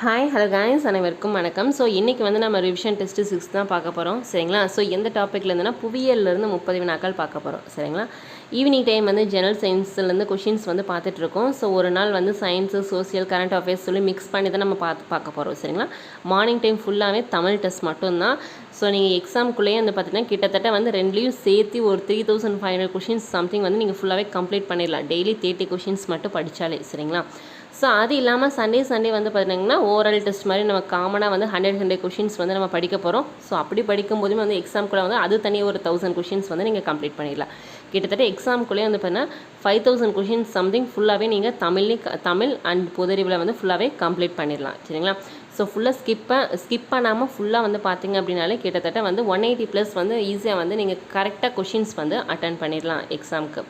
Hi hello guys அனைவருக்கும் வணக்கம். So இன்றைக்கி வந்து நம்ம ரிவிஷன் டெஸ்ட்டு சிக்ஸ் தான் பார்க்க போகிறோம் சரிங்களா? ஸோ எந்த டாப்பிக்லேருந்துனா புவியியல்லேருந்து முப்பது வினாக்கள் பார்க்க போகிறோம் சரிங்களா? ஈவினிங் டைம் வந்து ஜெனரல் சயின்ஸ்லேருந்து கொஷின்ஸ் வந்து பார்த்துட்ருக்கோம் ஸோ ஒரு நாள் வந்து சயின்ஸு சோசியல் கரண்ட் அஃபேர்ஸ் சொல்லி மிக்ஸ் பண்ணி தான் நம்ம பார்த்து பார்க்க போகிறோம் சரிங்களா? மார்னிங் டைம் ஃபுல்லாகவே தமிழ் டெஸ்ட் மட்டும்தான். ஸோ நீங்கள் எக்ஸாம்குள்ளேயே வந்து பார்த்தீங்கன்னா கிட்டத்தட்ட வந்து ரெண்டுலேயும் சேர்த்து ஒரு three thousand five hundred questions something வந்து நீங்கள் ஃபுல்லாகவே கம்ப்ளீட் பண்ணிடலாம். டெய்லி தேர்ட்டி கொஷின்ஸ் மட்டும் படித்தாலே சரிங்களா? ஸோ அது இல்லாமல் சண்டே சண்டே வந்து பார்த்தீங்கன்னா ஓரல் டெஸ்ட் மாதிரி நம்ம காமனாக வந்து ஹண்ட்ரட் ஹண்ட்ரட் கொஷின்ஸ் வந்து நம்ம படிக்க போகிறோம் ஸோ அப்படி படிக்கும் போதுமே வந்து எக்ஸாம்குள்ளே வந்து அது தனியாக ஒரு தௌசண்ட் கொஷின்ஸ் வந்து நீங்கள் கம்ப்ளீட் பண்ணிடலாம். கிட்டத்தட்ட எக்ஸாம்குள்ளேயே வந்து பார்த்தீங்கன்னா ஃபைவ் தௌசண்ட் கொஷின்ஸ் சம்திங் ஃபுல்லாகவே நீங்கள் தமிழ்லேயே தமிழ் அண்ட் பொதறிவில் வந்து ஃபுல்லாகவே கம்ப்ளீட் பண்ணிடலாம். சரிங்களா? ஸோ ஃபுல்லாக ஸ்கிப்பை ஸ்கிப் பண்ணாமல் ஃபுல்லாக வந்து பார்த்தீங்க அப்படின்னாலே கிட்டத்தட்ட வந்து ஒன் எயிட்டி ப்ளஸ் வந்து ஈஸியாக வந்து நீங்கள் கரெக்டாக கொஷின்ஸ் வந்து அட்டன் பண்ணிடலாம் எக்ஸாமுக்கு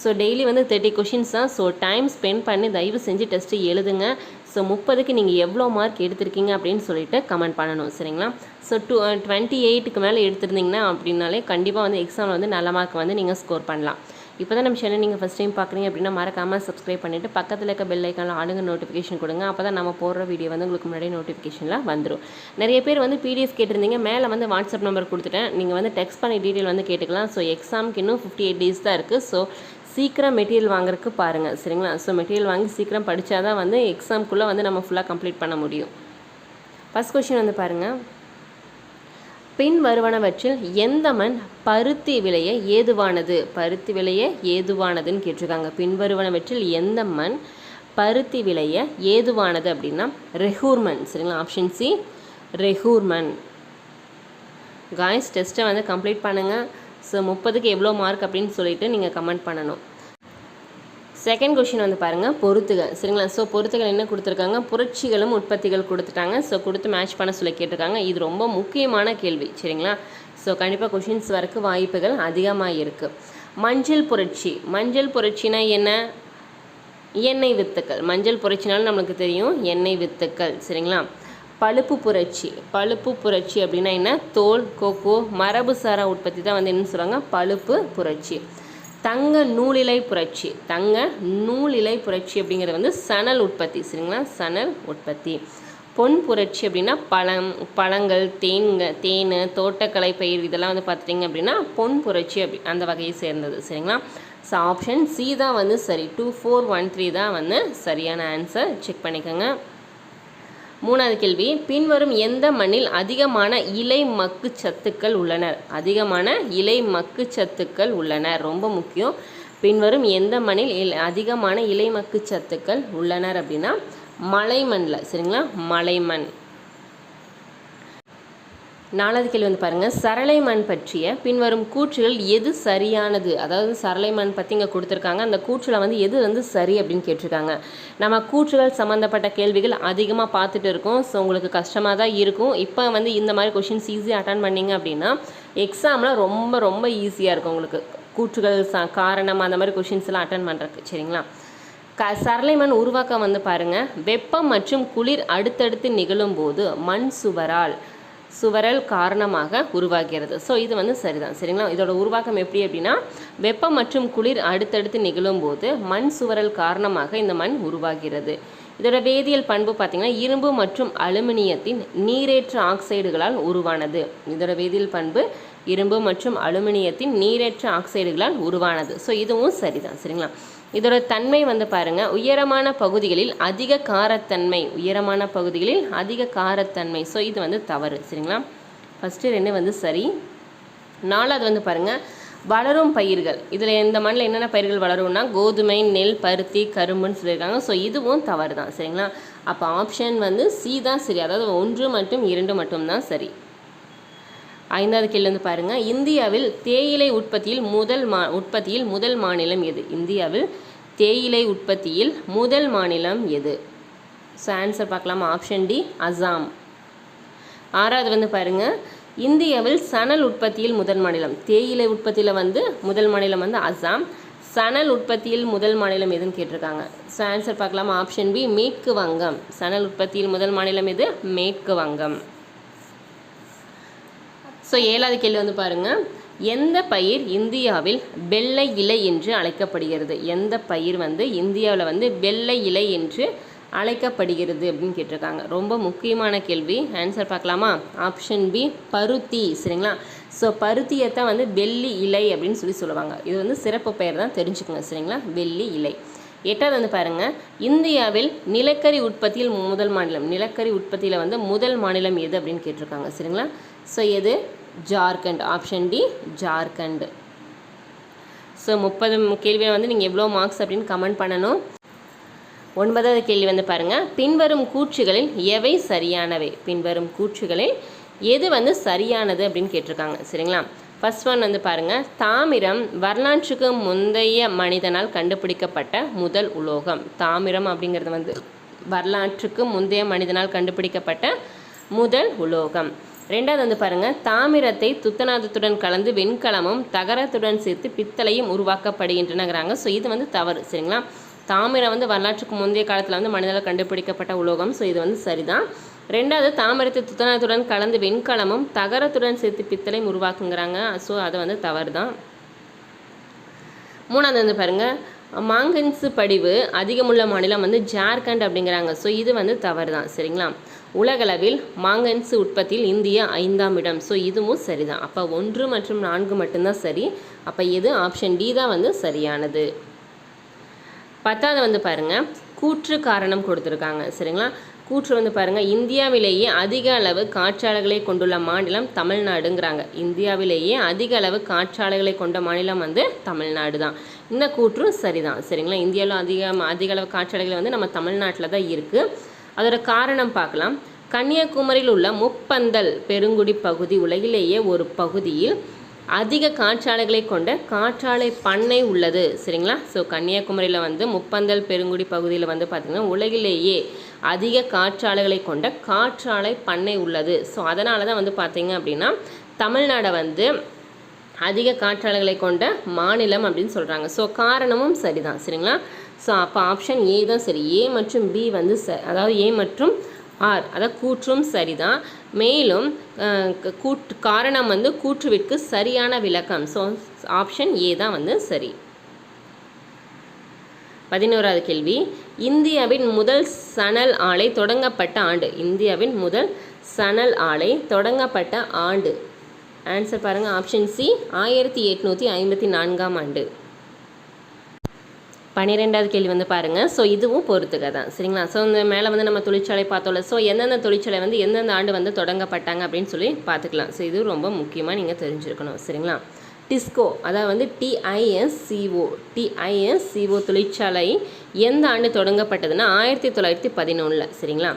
ஸோ டெய்லி வந்து தேர்ட்டி கொஷின்ஸ் தான். ஸோ டைம் ஸ்பெண்ட் பண்ணி தயவு செஞ்சு டெஸ்ட்டு எழுதுங்க. ஸோ முப்பதுக்கு நீங்கள் எவ்வளோ மார்க் எடுத்திருக்கீங்க அப்படின்னு சொல்லிட்டு கமெண்ட் பண்ணணும். சரிங்களா? ஸோ டூ டுவெண்ட்டி எயிட்டுக்கு மேலே எடுத்திருந்தீங்கன்னா அப்படின்னாலே கண்டிப்பாக வந்து எக்ஸாமில் வந்து நல்ல மார்க் வந்து நீங்கள் ஸ்கோர் பண்ணலாம். இப்போ தான் நம்ம சேனல் நீங்கள் ஃபஸ்ட் டைம் பார்க்குறீங்க அப்படின்னா மறக்காமல் சப்ஸ்கிரைப் பண்ணிவிட்டு பக்கத்தில் இருக்க பெல் ஐக்கானில் ஆளுங்க நோட்டிஃபிகேஷன் கொடுங்க. அப்போ தான் நம்ம போடுற வீடியோ வந்து உங்களுக்கு முன்னாடி நோட்டிஃபிகேஷனில் வந்துடும் நிறைய பேர் வந்து பிடிஎஃப் கேட்டிருந்தீங்க. மேலே வந்து வாட்ஸ்அப் நம்பர் கொடுத்துட்டேன். நீங்கள் வந்து டெக்ஸ்ட் பண்ணி டீட்டெயில் வந்து கேட்டுக்கலாம். ஸோ எக்ஸாமுக்கு இன்னும் ஃபிஃப்டி எயிட் டேஸ் தான் இருக்குது ஸோ சீக்கிரம் மெட்டீரியல் வாங்குறதுக்கு பாருங்கள் சரிங்களா? ஸோ மெட்டீரியல் வாங்கி சீக்கிரம் படித்தா தான் வந்து எக்ஸாம்குள்ளே வந்து நம்ம ஃபுல்லாக கம்ப்ளீட் பண்ண முடியும். ஃபஸ்ட் கொஷின் வந்து பாருங்கள் பின் வருவனவற்றில் எந்த மண் பருத்தி விலைய ஏதுவானது? பருத்தி விலைய ஏதுவானதுன்னு கேட்டிருக்காங்க. பின்வருவனவற்றில் எந்த மண் பருத்தி விலைய ஏதுவானது அப்படின்னா ரெஹூர்மன் சரிங்களா? ஆப்ஷன் சி ரெஹூர்மன் காய்ஸ் டெஸ்ட்டை வந்து கம்ப்ளீட் பண்ணுங்கள் ஸோ முப்பதுக்கு எவ்வளோ மார்க் அப்படின்னு சொல்லிட்டு நீங்கள் கமெண்ட் பண்ணணும். செகண்ட் கொஷின் வந்து பாருங்கள் பொறுத்துக சரிங்களா? ஸோ பொறுத்துகள் என்ன கொடுத்துருக்காங்க? புரட்சிகளும் உற்பத்திகள் கொடுத்துட்டாங்க. ஸோ கொடுத்து மேட்ச் பண்ண சொல்லி கேட்டிருக்காங்க. இது ரொம்ப முக்கியமான கேள்வி. சரிங்களா? ஸோ கண்டிப்பாக கொஷின்ஸ் வரக்கு வாய்ப்புகள் அதிகமாக இருக்குது மஞ்சள் புரட்சி. மஞ்சள் புரட்சினா என்ன? எண்ணெய் வித்துக்கள். மஞ்சள் புரட்சினாலும் நம்மளுக்கு தெரியும் எண்ணெய் வித்துக்கள். சரிங்களா? பழுப்பு புரட்சி. பழுப்பு புரட்சி அப்படின்னா என்ன? தோல் கொக்கோ மரபு சாரா உற்பத்தி தான் வந்து என்ன சொல்கிறாங்க பழுப்பு புரட்சி. தங்க நூலிலை புரட்சி. தங்க நூலிலை புரட்சி அப்படிங்கிறது வந்து சணல் உற்பத்தி. சரிங்களா? சணல் உற்பத்தி. பொன் புரட்சி அப்படின்னா பழம் பழங்கள் தேன்க தேன் தோட்டக்கலை பயிர் இதெல்லாம் வந்து பார்த்துட்டிங்க அப்படின்னா பொன் புரட்சி அப்படி அந்த வகையை சேர்ந்தது. சரிங்களா? ஸோ ஆப்ஷன் சி தான் வந்து சரி. டூ ஃபோர் ஒன் த்ரீ தான் வந்து சரியான ஆன்சர் செக் பண்ணிக்கோங்க. மூணாவது கேள்வி பின்வரும் எந்த மண்ணில் அதிகமான இலை மக்கு சத்துக்கள் உள்ளனர் அதிகமான இலை மக்கு சத்துக்கள் உள்ளன. ரொம்ப முக்கியம். பின்வரும் எந்த மண்ணில் இலை அதிகமான இலை மக்கு சத்துக்கள் உள்ளனர் அப்படின்னா மலைமண்ணில் சரிங்களா? மலைமண். நாலாவது கேள்வி வந்து பாருங்கள் சரளை மண் பற்றிய பின்வரும் கூற்றுகள் எது சரியானது? அதாவது சரளை மண் பற்றி இங்கே கொடுத்துருக்காங்க. அந்த கூற்றில் வந்து எது வந்து சரி அப்படின்னு கேட்டிருக்காங்க. நம்ம கூற்றுகள் சம்மந்தப்பட்ட கேள்விகள் அதிகமாக பார்த்துட்டு இருக்கோம். ஸோ உங்களுக்கு கஷ்டமாக தான் இருக்கும். இப்போ வந்து இந்த மாதிரி கொஷின்ஸ் ஈஸியாக அட்டன் பண்ணிங்க அப்படின்னா எக்ஸாமில் ரொம்ப ரொம்ப ஈஸியாக இருக்கும் உங்களுக்கு. கூற்றுகள் ச காரணம் அந்த மாதிரி கொஷின்ஸ்லாம் அட்டன் பண்ணுறதுக்கு சரிங்களா? க சரளை மண் உருவாக்கம் வந்து பாருங்கள் வெப்பம் மற்றும் குளிர் அடுத்தடுத்து நிகழும்போது மண் சுவரால் சுவரல் காரணமாக உருவாகிறது. ஸோ இது வந்து சரிதான். சரிங்களா? இதோட உருவாக்கம் எப்படி அப்படின்னா வெப்பம் மற்றும் குளிர் அடுத்தடுத்து நிகழும்போது மண் சுவரல் காரணமாக இந்த மண் உருவாகிறது. இதோட வேதியியல் பண்பு பார்த்திங்கன்னா இரும்பு மற்றும் அலுமினியத்தின் நீரேற்ற ஆக்சைடுகளால் உருவானது. இதோட வேதியியல் பண்பு இரும்பு மற்றும் அலுமினியத்தின் நீரேற்ற ஆக்சைடுகளால் உருவானது. ஸோ இதுவும் சரிதான். சரிங்களா? இதோட தன்மை வந்து பாருங்கள் உயரமான பகுதிகளில் அதிக காரத்தன்மை உயரமான பகுதிகளில் அதிக காரத்தன்மை. ஸோ இது வந்து தவறு சரிங்களா? ஃபஸ்ட்டு ரெண்டு வந்து சரி. நாலாவது வந்து பாருங்கள் வளரும் பயிர்கள். இதில் இந்த மண்ணில் என்னென்ன பயிர்கள் வளரும்னா கோதுமை நெல் பருத்தி கரும்புன்னு சொல்லியிருக்காங்க. ஸோ இதுவும் தவறு தான் சரிங்களா? அப்போ ஆப்ஷன் வந்து சி தான் சரி. அதாவது ஒன்று மட்டும் இரண்டு மட்டும் தான் சரி. ஐந்தாவது கேள்வி வந்து பாருங்கள் இந்தியாவில் தேயிலை உற்பத்தியில் முதல் மா உற்பத்தியில் முதல் மாநிலம் எது? இந்தியாவில் தேயிலை உற்பத்தியில் முதல் மாநிலம் எது? ஸோ ஆன்சர் பார்க்கலாம்? Option D Assam. ஆறாவது வந்து பாருங்கள் இந்தியாவில் சணல் உற்பத்தியில் முதல் மாநிலம் தேயிலை உற்பத்தியில் வந்து முதல் மாநிலம் வந்து அசாம். சணல் உற்பத்தியில் முதல் மாநிலம் எதுன்னு கேட்டிருக்காங்க. ஸோ ஆன்சர் பார்க்கலாம்? ஆப்ஷன் பி மேற்கு வங்கம். சணல் உற்பத்தியில் முதல் மாநிலம் எது? மேற்கு வங்கம். ஸோ ஏழாவது கேள்வி வந்து பாருங்கள் எந்த பயிர் இந்தியாவில் வெள்ளை இலை என்று அழைக்கப்படுகிறது? எந்த பயிர் வந்து இந்தியாவில் வந்து வெள்ளை இலை என்று அழைக்கப்படுகிறது அப்படின்னு கேட்டிருக்காங்க. ரொம்ப முக்கியமான கேள்வி. ஆன்சர் பார்க்கலாமா? ஆப்ஷன் பி பருத்தி. சரிங்களா? ஸோ பருத்தியை தான் வந்து வெள்ளி இலை அப்படின்னு சொல்லி சொல்லுவாங்க. இது வந்து சிறப்பு பெயர் தான் தெரிஞ்சுக்கோங்க. சரிங்களா? வெள்ளி இலை. எட்டாவது வந்து பாருங்கள் இந்தியாவில் நிலக்கரி உற்பத்தியில் முதல் மாநிலம். நிலக்கரி உற்பத்தியில் வந்து முதல் மாநிலம் எது அப்படின்னு கேட்டிருக்காங்க. சரிங்களா? ஸோ எது? Jharkhand option D Jharkhand. So முப்பது கேள்வியை வந்து நீங்கள் எவ்வளோ மார்க்ஸ் அப்படின்னு கமெண்ட் பண்ணணும். ஒன்பதாவது கேள்வி வந்து பாருங்கள் பின்வரும் கூற்றுகளில் எவை சரியானவை? பின்வரும் கூற்றுகளில் எது வந்து சரியானது அப்படின்னு கேட்டிருக்காங்க. சரிங்களா? ஃபர்ஸ்ட் ஒன் வந்து பாருங்கள் தாமிரம் வரலாற்றுக்கு முந்தைய மனிதனால் கண்டுபிடிக்கப்பட்ட முதல் உலோகம். தாமிரம் அப்படிங்கிறது வந்து வரலாற்றுக்கு முந்தைய மனிதனால் கண்டுபிடிக்கப்பட்ட முதல் உலோகம். ரெண்டாவது வந்து பாருங்கள் தாமிரத்தை துத்தநாதத்துடன் கலந்து வெண்கலமும் தகரத்துடன் சேர்த்து பித்தளையும் உருவாக்கப்படுகின்றனங்கிறாங்க. ஸோ இது வந்து தவறு சரிங்களா? தாமிரம் வந்து வரலாற்றுக்கு முந்தைய காலத்தில் வந்து மனிதனால் கண்டுபிடிக்கப்பட்ட உலோகம். ஸோ இது வந்து சரிதான். ரெண்டாவது தாமிரத்தை துத்தநாதத்துடன் கலந்து வெண்கலமும் தகரத்துடன் சேர்த்து பித்தளையும் உருவாக்குங்கிறாங்க. ஸோ அது வந்து தவறு தான் மூணாவது வந்து பாருங்கள் மாங்கன்ஸு படிவு அதிகமுள்ள மாநிலம் வந்து ஜார்க்கண்ட் அப்படிங்கிறாங்க. ஸோ இது வந்து தவறு தான் சரிங்களா? உலகளவில் மாங்கன்ஸு உற்பத்தியில் இந்தியா ஐந்தாம் இடம். ஸோ இதுவும் சரிதான். அப்போ ஒன்று மற்றும் நான்கு மட்டும்தான் சரி. அப்போ இது ஆப்ஷன் டி தான் வந்து சரியானது. பத்தாவது வந்து பாருங்கள் கூற்று காரணம் கொடுத்துருக்காங்க. சரிங்களா? கூற்று வந்து பாருங்கள் இந்தியாவிலேயே அதிக அளவு காற்றாலைகளை கொண்டுள்ள மாநிலம் தமிழ்நாடுங்கிறாங்க. இந்தியாவிலேயே அதிக அளவு காற்றாலைகளை கொண்ட மாநிலம் வந்து தமிழ்நாடு தான். இந்த கூற்றும் சரிதான். சரிங்களா? இந்தியாவில் அதிக அதிக அளவு காற்றாலைகள் வந்து நம்ம தமிழ்நாட்டில் தான் இருக்குது அதோட காரணம் பார்க்கலாம். கன்னியாகுமரியில் உள்ள முப்பந்தல் பெருங்குடி பகுதி உலகிலேயே ஒரு பகுதியில் அதிக காற்றாலைகளை கொண்ட காற்றாலை பண்ணை உள்ளது. சரிங்களா? ஸோ கன்னியாகுமரியில் வந்து முப்பந்தல் பெருங்குடி பகுதியில் வந்து பார்த்திங்கன்னா உலகிலேயே அதிக காற்றாலைகளை கொண்ட காற்றாலை பண்ணை உள்ளது. ஸோ அதனால தான் வந்து பார்த்திங்க அப்படின்னா தமிழ்நாடை வந்து அதிக காற்றாலைகளை கொண்ட மாநிலம் அப்படின்னு சொல்கிறாங்க ஸோ காரணமும் சரிதான். சரிங்களா? ஸோ அப்போ ஆப்ஷன் ஏ தான் சரி. ஏ மற்றும் பி வந்து ச அதாவது ஏ மற்றும் ஆர் அதாவது கூற்றும் சரிதான். மேலும் கூட்டு கூற்று காரணம் வந்து கூற்றுவிற்கு சரியான விளக்கம். ஸோ ஆப்ஷன் ஏ தான் வந்து சரி. பதினோராவது கேள்வி. இந்தியாவின் முதல் சணல் ஆலை தொடங்கப்பட்ட ஆண்டு. இந்தியாவின் முதல் சணல் ஆலை தொடங்கப்பட்ட ஆண்டு. ஆன்சர் பாருங்கள் ஆப்ஷன் சி ஆயிரத்தி எட்நூற்றி ஐம்பத்தி நான்காம் ஆண்டு. பன்னிரெண்டாவது கேள்வி வந்து பாருங்கள் ஸோ இதுவும் பொறுத்துக்க தான். சரிங்களா? ஸோ இந்த மேலே வந்து நம்ம தொழிற்சாலை பார்த்தோம்ல. ஸோ எந்தெந்த தொழிற்சாலை வந்து எந்தெந்த ஆண்டு வந்து தொடங்கப்பட்டாங்க அப்படின்னு சொல்லி பார்த்துக்கலாம். ஸோ இது ரொம்ப முக்கியமாக நீங்கள் தெரிஞ்சிருக்கணும். சரிங்களா? டிஸ்கோ அதாவது வந்து டிஐஎஸ்சிஓ டிஐஎஸ்சிஓ தொழிற்சாலை எந்த ஆண்டு தொடங்கப்பட்டதுன்னா ஆயிரத்தி தொள்ளாயிரத்தி பதினொன்றில் சரிங்களா?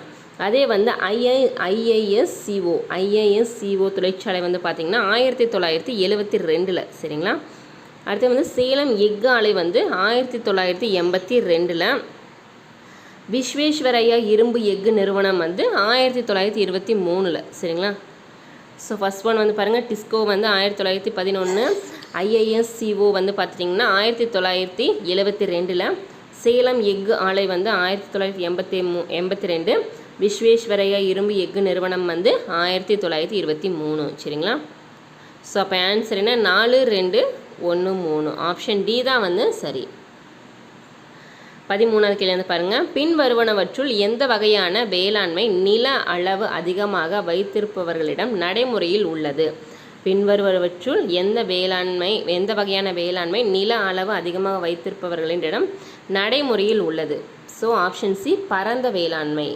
அதே வந்து ஐஐ ஐஐஎஸ்சிஓ ஐஐஎஸ்சிஓ தொழிற்சாலை வந்து பார்த்திங்கன்னா ஆயிரத்தி தொள்ளாயிரத்தி எழுவத்தி ரெண்டில். சரிங்களா? அடுத்து வந்து சேலம் எஃகு ஆலை வந்து ஆயிரத்தி தொள்ளாயிரத்தி எண்பத்தி ரெண்டில் விஸ்வேஸ்வரையா இரும்பு எஃகு நிறுவனம் வந்து ஆயிரத்தி தொள்ளாயிரத்தி இருபத்தி மூணில். சரிங்களா? ஸோ ஃபஸ்ட் ஒன் வந்து பாருங்கள் டிஸ்கோ வந்து ஆயிரத்தி தொள்ளாயிரத்தி பதினொன்று ஐஐஎஸ்சிஓ வந்து பார்த்துட்டிங்கன்னா ஆயிரத்தி தொள்ளாயிரத்தி எழுபத்தி ரெண்டில் சேலம் எஃகு ஆலை வந்து ஆயிரத்தி தொள்ளாயிரத்தி எண்பத்தி மூ எண்பத்தி ரெண்டு. விஸ்வேஸ்வரையா இரும்பு எஃகு நிறுவனம் வந்து ஆயிரத்தி தொள்ளாயிரத்தி இருபத்தி மூணு. சரிங்களா? ஸோ அப்போ ஆன்சர் என்ன? நாலு ரெண்டு ஒன்று மூணு. ஆப்ஷன் டி தான் வந்து சரி. பதிமூணாவது கேள்வி வந்து பாருங்கள் பின்வருவனவற்றுள் எந்த வகையான வேளாண்மை நில அளவு அதிகமாக வைத்திருப்பவர்களிடம் நடைமுறையில் உள்ளது? பின்வருவனவற்றுள் எந்த வேளாண்மை எந்த வகையான வேளாண்மை நில அளவு அதிகமாக வைத்திருப்பவர்களிடம் நடைமுறையில் உள்ளது? ஸோ ஆப்ஷன் சி பரந்த வேளாண்மை.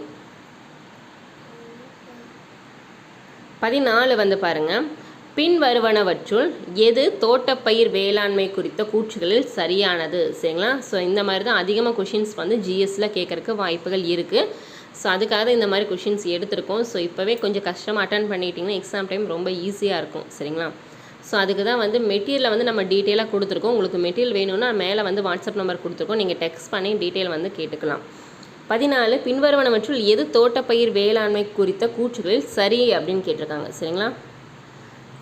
பதினாலு வந்து பாருங்கள் பின்வருவனவற்றுள் எது தோட்டப்பயிர் வேளாண்மை குறித்த கூற்றுகளில் சரியானது? சரிங்களா? ஸோ இந்த மாதிரி தான் அதிகமாக கொஷின்ஸ் வந்து ஜிஎஸ்சில் கேட்குறக்கு வாய்ப்புகள் இருக்குது ஸோ அதுக்காக தான் இந்த மாதிரி கொஷின்ஸ் எடுத்திருக்கோம். ஸோ இப்போவே கொஞ்சம் கஷ்டமாக அட்டன் பண்ணிட்டீங்கன்னா எக்ஸாம் டைம் ரொம்ப ஈஸியாக இருக்கும். சரிங்களா? ஸோ அதுக்கு தான் வந்து மெட்டீரியலை வந்து நம்ம டீட்டெயிலாக கொடுத்துருக்கோம். உங்களுக்கு மெட்டீரியல் வேணும்னா மேலே வந்து வாட்ஸ்அப் நம்பர் கொடுத்துருக்கோம். நீங்கள் டெக்ஸ்ட் பண்ணி டீட்டெயில் வந்து கேட்டுக்கலாம். பதினாலு பின்வருவனவற்றுள் எது தோட்டப்பயிர் வேளாண்மை குறித்த கூற்றுகளில் சரி அப்படின்னு கேட்டிருக்காங்க. சரிங்களா?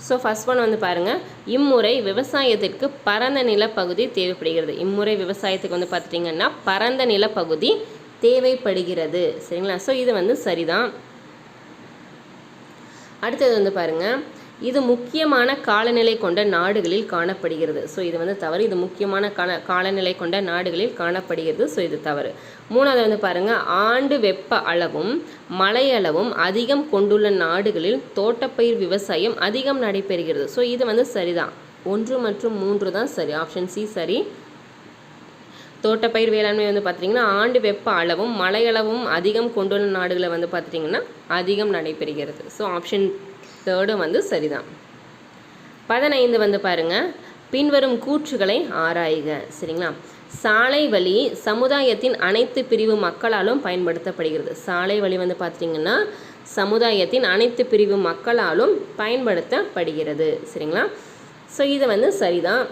ஸோ ஃபர்ஸ்ட் ஒன் வந்து பாருங்கள் இம்முறை விவசாயத்திற்கு பரந்த நிலப்பகுதி தேவைப்படுகிறது. இம்முறை விவசாயத்துக்கு வந்து பார்த்துட்டிங்கன்னா பரந்த நிலப்பகுதி தேவைப்படுகிறது. சரிங்களா? ஸோ இது வந்து சரிதான். அடுத்தது வந்து பாருங்கள் இது முக்கியமான காலநிலை கொண்ட நாடுகளில் காணப்படுகிறது. ஸோ இது வந்து தவறு. இது முக்கியமான கால காலநிலை கொண்ட நாடுகளில் காணப்படுகிறது. ஸோ இது தவறு. மூணாவது வந்து பாருங்கள் ஆண்டு வெப்ப அளவும் மழையளவும் அதிகம் கொண்டுள்ள நாடுகளில் தோட்டப்பயிர் விவசாயம் அதிகம் நடைபெறுகிறது. ஸோ இது வந்து சரிதான். ஒன்று மற்றும் மூன்று தான் சரி. ஆப்ஷன் சி சரி. தோட்டப்பயிர் வேளாண்மை வந்து பார்த்திங்கன்னா ஆண்டு வெப்ப அளவும் மழையளவும் அதிகம் கொண்டுள்ள நாடுகளை வந்து பார்த்திங்கன்னா அதிகம் நடைபெறுகிறது. ஸோ ஆப்ஷன் தேர்டும் வந்து சரிதான். பதினைந்து வந்து பாருங்க. பின்வரும் கூற்றுகளை ஆராய்க. சரிங்களா? சாலை வழி சமுதாயத்தின் அனைத்து பிரிவு மக்களாலும் பயன்படுத்தப்படுகிறது. சாலை வழி வந்து பார்த்தீங்கன்னா சமுதாயத்தின் அனைத்து பிரிவு மக்களாலும் பயன்படுத்தப்படுகிறது. சரிங்களா? ஸோ இது வந்து சரிதான்.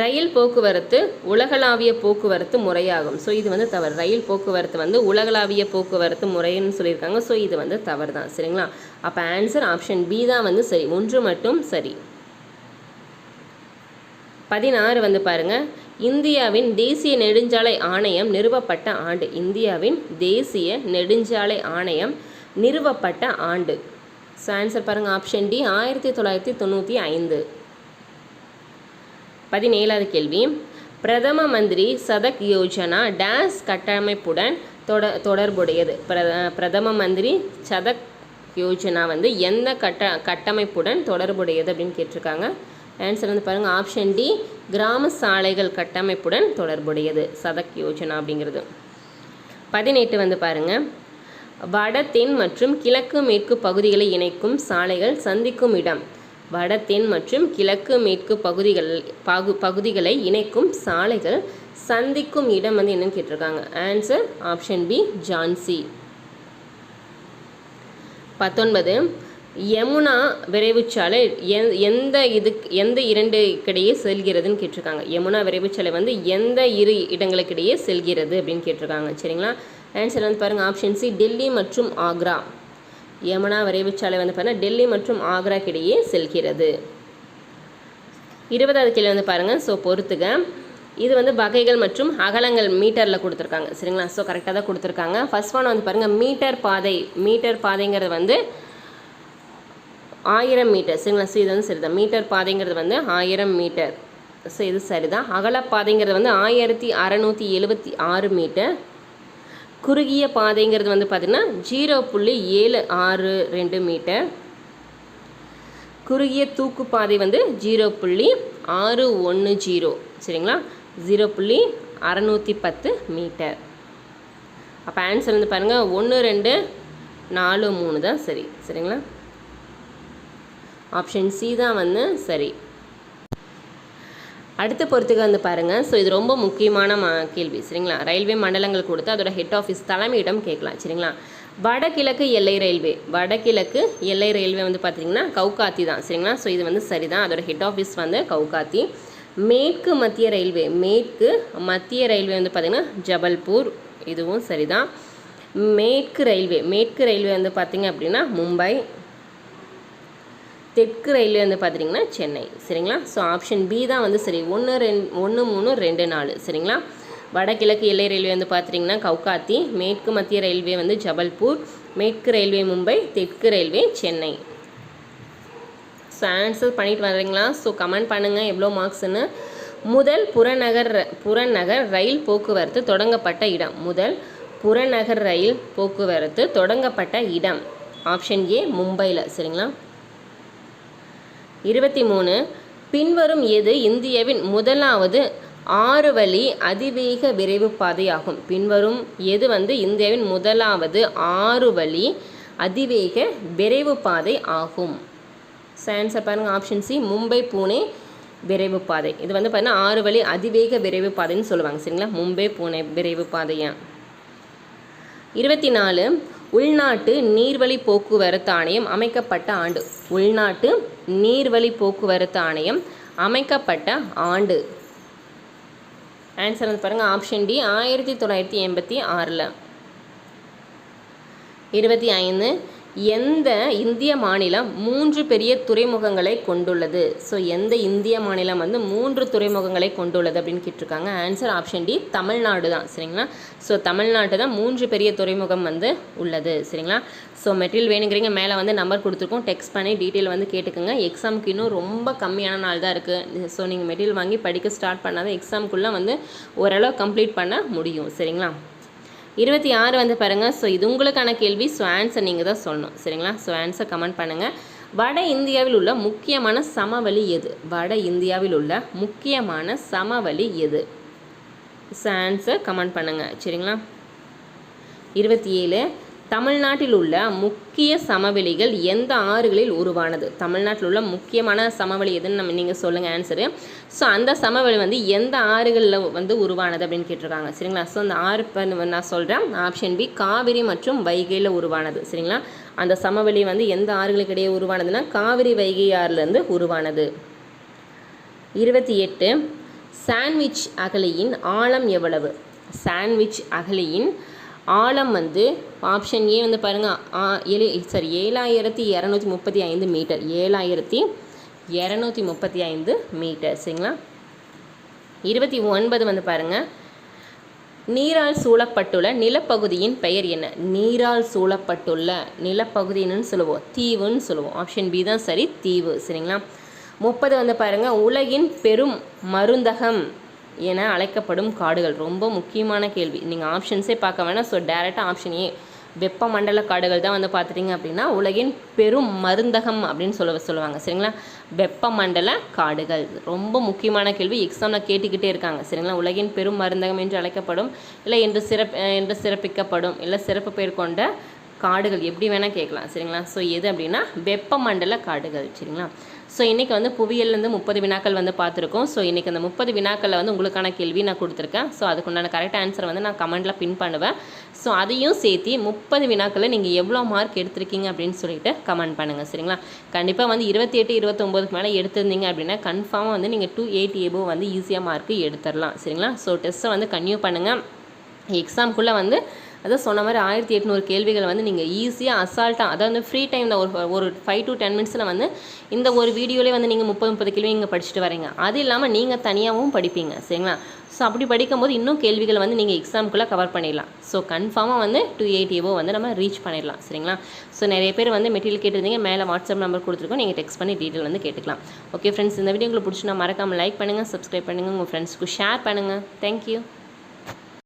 ரயில் போக்குவரத்து உலகளாவிய போக்குவரத்து முறையாகும். ஸோ இது வந்து தவறு. ரயில் போக்குவரத்து வந்து உலகளாவிய போக்குவரத்து முறைன்னு சொல்லியிருக்காங்க. ஸோ இது வந்து தவறு தான் சரிங்களா? அப்போ ஆன்சர் ஆப்ஷன் பி தான் வந்து சரி. ஒன்று மட்டும் சரி. பதினாறு வந்து பாருங்க. இந்தியாவின் தேசிய நெடுஞ்சாலை ஆணையம் நிறுவப்பட்ட ஆண்டு. இந்தியாவின் தேசிய நெடுஞ்சாலை ஆணையம் நிறுவப்பட்ட ஆண்டு. ஸோ ஆன்சர் பாருங்கள் ஆப்ஷன் டி ஆயிரத்தி தொள்ளாயிரத்தி தொண்ணூற்றி ஐந்து. பதினேழாவது கேள்வி. பிரதம மந்திரி சதக் யோஜனா டேஸ் கட்டமைப்புடன் தொட தொடர்புடையது. பிரத பிரதம மந்திரி சதக் யோஜனா வந்து எந்த கட்ட கட்டமைப்புடன் தொடர்புடையது அப்படின்னு கேட்டிருக்காங்க. ஆன்சர் வந்து பாருங்கள் ஆப்ஷன் டி கிராம சாலைகள் கட்டமைப்புடன் தொடர்புடையது சதக் யோஜனா அப்படிங்கிறது. பதினெட்டு வந்து பாருங்கள் வட தென் மற்றும் கிழக்கு மேற்கு பகுதிகளை இணைக்கும் சாலைகள் சந்திக்கும் இடம். வட தென் மற்றும் கிழக்கு மேற்கு பகுதிகள் பகு பகுதிகளை இணைக்கும் சாலைகள் சந்திக்கும் இடம் வந்து என்னன்னு கேட்டிருக்காங்க. ஆன்சர் ஆப்ஷன் பி ஜான்சி பத்தொன்பது யமுனா விரைவுச்சாலை எந் எந்த இதுக்கு எந்த இரண்டு இடையே செல்கிறதுன்னு கேட்டிருக்காங்க. யமுனா விரைவுச்சாலை வந்து எந்த இரு இடங்களுக்கிடையே செல்கிறது அப்படின்னு கேட்டிருக்காங்க. சரிங்களா? ஆன்சர் வந்து பாருங்கள் ஆப்ஷன் சி டெல்லி மற்றும் ஆக்ரா யமுனா விரைவுச்சாலை வந்து பார்த்தீங்கன்னா டெல்லி மற்றும் ஆக்ராக்கிடையே செல்கிறது. இருபதாவது கேள்வி வந்து பாருங்கள் ஸோ பொறுத்துக. இது வந்து வகைகள் மற்றும் அகலங்கள் மீட்டரில் கொடுத்துருக்காங்க சரிங்களா? ஸோ கரெக்டாக தான் கொடுத்துருக்காங்க. ஃபஸ்ட் ஒன் வந்து பாருங்கள் மீட்டர் பாதை. மீட்டர் பாதைங்கிறது வந்து ஆயிரம் மீட்டர் சரிங்களா? ஸோ இது வந்து சரிதான். மீட்டர் பாதைங்கிறது வந்து ஆயிரம் மீட்டர் ஸோ இது சரிதான். அகலப்பாதைங்கிறது வந்து ஆயிரத்தி அறநூற்றி எழுபத்தி ஆறு மீட்டர் குறுகிய பாதைங்கிறது வந்து பார்த்திங்கன்னா ஜீரோ புள்ளி ஏழு ஆறு ரெண்டு மீட்டர். குறுகிய தூக்கு பாதை வந்து ஜீரோ புள்ளி ஆறு ஒன்று ஜீரோ சரிங்களா? ஜீரோ புள்ளி அறநூற்றி பத்து மீட்டர். அப்போ ஆன்சர் வந்து பாருங்கள் ஒன்று ரெண்டு நாலு மூணு தான் சரி சரிங்களா? ஆப்ஷன் சி தான் வந்து சரி. அடுத்து பொறுத்துக்கு வந்து பாருங்கள் ஸோ இது ரொம்ப முக்கியமான ம கேள்வி. சரிங்களா? ரயில்வே மண்டலங்கள் கொடுத்து அதோட ஹெட் ஆஃபீஸ் தலைமையிடம் கேட்கலாம். சரிங்களா? வடகிழக்கு எல்லை ரயில்வே. வடகிழக்கு எல்லை ரயில்வே வந்து பார்த்திங்கன்னா கவுகாத்தி தான். சரிங்களா? ஸோ இது வந்து சரிதான். அதோட ஹெட் ஆஃபீஸ் வந்து கவுகாத்தி. மேற்கு மத்திய ரயில்வே. மேற்கு மத்திய ரயில்வே வந்து பார்த்திங்கன்னா ஜபல்பூர். இதுவும் சரிதான். மேற்கு ரயில்வே. மேற்கு ரயில்வே வந்து பார்த்திங்க அப்படின்னா மும்பை. தெற்கு ரயில்வே வந்து பார்த்துட்டிங்கன்னா சென்னை சரிங்களா? ஸோ ஆப்ஷன் பி தான் வந்து சரி ஒன்று ரெண்டு ஒன்று மூணு ரெண்டு நாலு சரிங்களா? வடகிழக்கு எல்லை ரயில்வே வந்து பார்த்துட்டிங்கன்னா கவுகாத்தி மேற்கு மத்திய ரயில்வே வந்து ஜபல்பூர் மேற்கு ரயில்வே மும்பை தெற்கு ரயில்வே சென்னை. ஸோ ஆன்சர் பண்ணிட்டு வர்றீங்களா? ஸோ கமெண்ட் பண்ணுங்கள் எவ்வளோ மார்க்ஸ்னு முதல் புறநகர் புறநகர் ரயில் போக்குவரத்து தொடங்கப்பட்ட இடம். முதல் புறநகர் ரயில் போக்குவரத்து தொடங்கப்பட்ட இடம். ஆப்ஷன் ஏ மும்பையில் சரிங்களா? இருபத்தி மூணு. பின்வரும் எது? இந்தியாவின் முதலாவது ஆறு வழி அதிவேக விரைவு பாதையாகும். பின்வரும் எது வந்து? இந்தியாவின் முதலாவது ஆறு வழி அதிவேக விரைவு பாதை ஆகும். சான்சர் பாருங்கள் ஆப்ஷன் சி மும்பை பூனே விரைவு பாதை. இது வந்து பார்த்தீங்கன்னா ஆறு வழி அதிவேக விரைவு பாதைன்னு சொல்லுவாங்க. சரிங்களா? மும்பை பூனே விரைவு பாதையா? இருபத்தி நாலு உள்நாட்டு நீர்வழி போக்குவரத்து ஆணையம் அமைக்கப்பட்ட ஆண்டு. உள்நாட்டு நீர்வழி போக்குவரத்து ஆணையம் அமைக்கப்பட்ட ஆண்டு. ஆன்சர் வந்து பாருங்கள் ஆப்ஷன் டி ஆயிரத்தி தொள்ளாயிரத்தி எண்பத்தி ஆறில். இருபத்தி ஐந்து எந்த இந்திய மாநிலம் மூன்று பெரிய துறைமுகங்களை கொண்டுள்ளது? ஸோ எந்த இந்திய மாநிலம் வந்து மூன்று துறைமுகங்களை கொண்டுள்ளது அப்படின்னு கேட்டிருக்காங்க. ஆன்சர் ஆப்ஷன் டி தமிழ்நாடு தான். சரிங்களா? ஸோ தமிழ்நாட்டு தான் மூன்று பெரிய துறைமுகம் வந்து உள்ளது. சரிங்களா? ஸோ மெட்டீரியல் வேணுங்கிறீங்க மேலே வந்து நம்பர் கொடுத்துருக்கோம். டெக்ஸ்ட் பண்ணி டீட்டெயில் வந்து கேட்டுக்கோங்க. எக்ஸாமுக்கு இன்னும் ரொம்ப கம்மியான நாள் தான் இருக்குது ஸோ நீங்கள் மெட்டீரியல் வாங்கி படிக்க ஸ்டார்ட் பண்ணாதான் எக்ஸாமுக்குள்ளே வந்து ஓரளவு கம்ப்ளீட் பண்ண முடியும். சரிங்களா? இருபத்தி ஆறு வந்து பாருங்கள் ஸோ இது உங்களுக்கான கேள்வி. ஸோ ஆன்சர் நீங்கள் தான் சொல்லணும். சரிங்களா? ஸோ ஆன்சர் கமெண்ட் பண்ணுங்கள் வட இந்தியாவில் உள்ள முக்கியமான சமவெளி எது? வட இந்தியாவில் உள்ள முக்கியமான சமவெளி எது? ஸோ ஆன்சர் கமெண்ட் பண்ணுங்கள் சரிங்களா? இருபத்தி ஏழு. தமிழ்நாட்டில் உள்ள முக்கிய சமவெளிகள் எந்த ஆறுகளில் உருவானது? தமிழ்நாட்டில் உள்ள முக்கியமான சமவெளி எதுன்னு நம்ம நீங்கள் சொல்லுங்கள் ஆன்சரு ஸோ அந்த சமவெளி வந்து எந்த ஆறுகளில் வந்து உருவானது அப்படின்னு கேட்டிருக்காங்க. சரிங்களா? ஸோ அந்த ஆறு நான் சொல்கிறேன் ஆப்ஷன் பி காவிரி மற்றும் வைகையில் உருவானது. சரிங்களா? அந்த சமவெளி வந்து எந்த ஆறுகளுக்கு இடையே உருவானதுன்னா காவிரி வைகை ஆறுலேருந்து உருவானது. இருபத்தி எட்டு சாண்ட்விச் அகலியின் ஆழம் எவ்வளவு? சாண்ட்விச் அகலியின் ஆழம் வந்து ஆப்ஷன் ஏ வந்து பாருங்கள் ஏழு சாரி ஏழாயிரத்தி இரநூத்தி முப்பத்தி ஐந்து மீட்டர் ஏழாயிரத்தி இரநூத்தி முப்பத்தி ஐந்து மீட்டர் சரிங்களா? இருபத்தி ஒன்பது வந்து பாருங்கள் நீரால் சூழப்பட்டுள்ள நிலப்பகுதியின் பெயர் என்ன? நீரால் சூழப்பட்டுள்ள நிலப்பகுதின்னு சொல்லுவோம். தீவுன்னு சொல்லுவோம். ஆப்ஷன் பி தான் சரி தீவு. சரிங்களா? முப்பது வந்து பாருங்கள் உலகின் பெரும் மருந்தகம். என அழைக்கப்படும் காடுகள். ரொம்ப முக்கியமான கேள்வி. நீங்கள் ஆப்ஷன்ஸே பார்க்க வேணாம். ஸோ டேரெக்டாக ஆப்ஷன் ஏ. வெப்பமண்டல காடுகள் தான் வந்து பார்த்துட்டிங்க அப்படின்னா உலகின் பெரும் மருந்தகம் அப்படின்னு சொல்ல சொல்லுவாங்க. சரிங்களா? வெப்பமண்டல காடுகள். ரொம்ப முக்கியமான கேள்வி. எக்ஸாமில் கேட்டுக்கிட்டே இருக்காங்க. சரிங்களா? உலகின் பெரும் மருந்தகம் என்று அழைக்கப்படும் இல்லை என்று சிறப் என்று சிறப்பிக்கப்படும் இல்லை சிறப்பு பெயர் கொண்ட காடுகள். எப்படி வேணால் கேட்கலாம். சரிங்களா? ஸோ எது அப்படின்னா வெப்பமண்டல காடுகள். சரிங்களா? ஸோ இன்றைக்கி வந்து புவியிலேருந்து முப்பது வினாக்கள் வந்து பார்த்துருக்கோம். ஸோ இன்றைக்கி அந்த முப்பது வினாக்களில் வந்து உங்களுக்கான கேள்வி நான் கொடுத்துருக்கேன். ஸோ அதுக்குண்டான கரெக்ட் ஆன்சர் வந்து நான் கமெண்ட்டில் பின் பண்ணுவேன். ஸோ அதையும் சேர்த்து முப்பது வினாக்களில் நீங்கள் எவ்வளோ மார்க் எடுத்திருக்கீங்க அப்படின்னு சொல்லிட்டு கமெண்ட் பண்ணுங்கள் சரிங்களா? கண்டிப்பாக வந்து இருபத்தி எட்டு இருபத்தொம்போதுக்கு மேலே எடுத்திருந்தீங்க அப்படின்னா கன்ஃபார்மாக வந்து நீங்கள் டூ எயிட்டி எபோ வந்து ஈஸியாக மார்க்கு எடுத்துடலாம் சரிங்களா? ஸோ டெஸ்ட்டை வந்து கன்யூ பண்ணுங்கள் எக்ஸாம்குள்ளே வந்து அதான் சொன்ன மாதிரி ஆயிரத்தி எட்நூறு கேள்விகள் வந்து நீங்கள் ஈஸியாக அசால்ட்டாக அதாவது ஃப்ரீ டைமில் ஒரு ஒரு ஃபைவ் டு டென் மினிட்ஸில் வந்து இந்த ஒரு வீடியோலேயே வந்து நீங்கள் முப்பது முப்பது கேள்வி நீங்கள் படிச்சுட்டு வரீங்க. அது இல்லாமல் நீங்கள் தனியாகவும் படிப்பீங்க சரிங்களா? ஸோ அப்படி படிக்கும்போது இன்னும் கேள்விகள் வந்து நீங்கள் எக்ஸாமுக்குள்ளே கவர் பண்ணிடலாம். ஸோ கன்ஃபார்மாக வந்து டூ எயிட்டி ஏவோ வந்து நம்ம ரீச் பண்ணிடலாம் சரிங்களா? ஸோ நிறைய பேர் வந்து மெட்டீரியல் கேட்டிருந்தீங்க மேலே வாட்ஸ்அப் நம்பர் கொடுத்துருக்கோம் நீங்கள் டெக்ஸ்ட் பண்ணி டீட்டெயில் வந்து கேட்டுக்கலாம். ஓகே ஃப்ரெண்ட்ஸ் இந்த வீடியோ உங்களுக்கு பிடிச்சினா மறக்காமல் லைக் பண்ணுங்கள் சப்ஸ்கிரைப் பண்ணுங்கள் உங்கள் ஃப்ரெண்ட்ஸ்க்கு ஷேர் பண்ணுங்கள் தேங்க்யூ